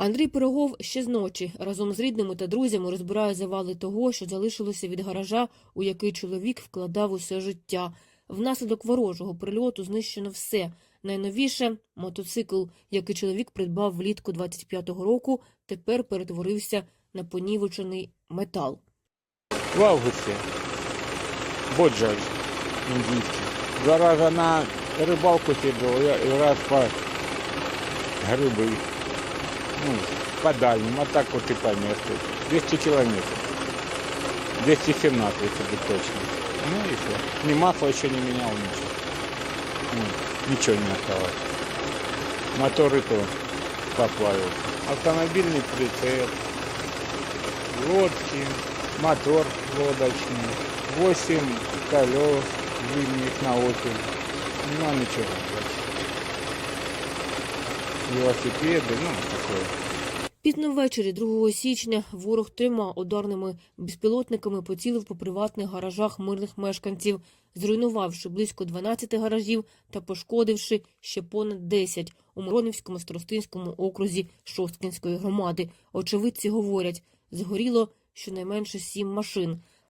Андрій Пирогов ще з ночі разом з рідними та друзями розбирає завали того, що залишилося від гаража, у який чоловік вкладав усе життя. Внаслідок ворожого прильоту знищено все. Найновіше мотоцикл, який чоловік придбав влітку 25-го року, тепер перетворився на понівечений метал. В августі. Боджач індійський. Зараз на рибалку сідав, я раз по гриби. Ну, по дальним, а так от і по месту. 200 километров. 217, если быть точно. Ну и все. Ни масла еще не менял, ничего. Ну, ничего не осталось. Мотор и то поплавился. Автомобильный прицеп, лодки, мотор лодочный, 8 колес зимних на опель. Ну, ничего больше. Велосипеды, ну, такое. Пізно ввечері 2 січня ворог трьома ударними безпілотниками поцілив по приватних гаражах мирних мешканців, зруйнувавши близько 12 гаражів та пошкодивши ще понад 10 у Миронівському старостинському окрузі Шосткінської громади. Очевидці говорять, згоріло щонайменше сім машин.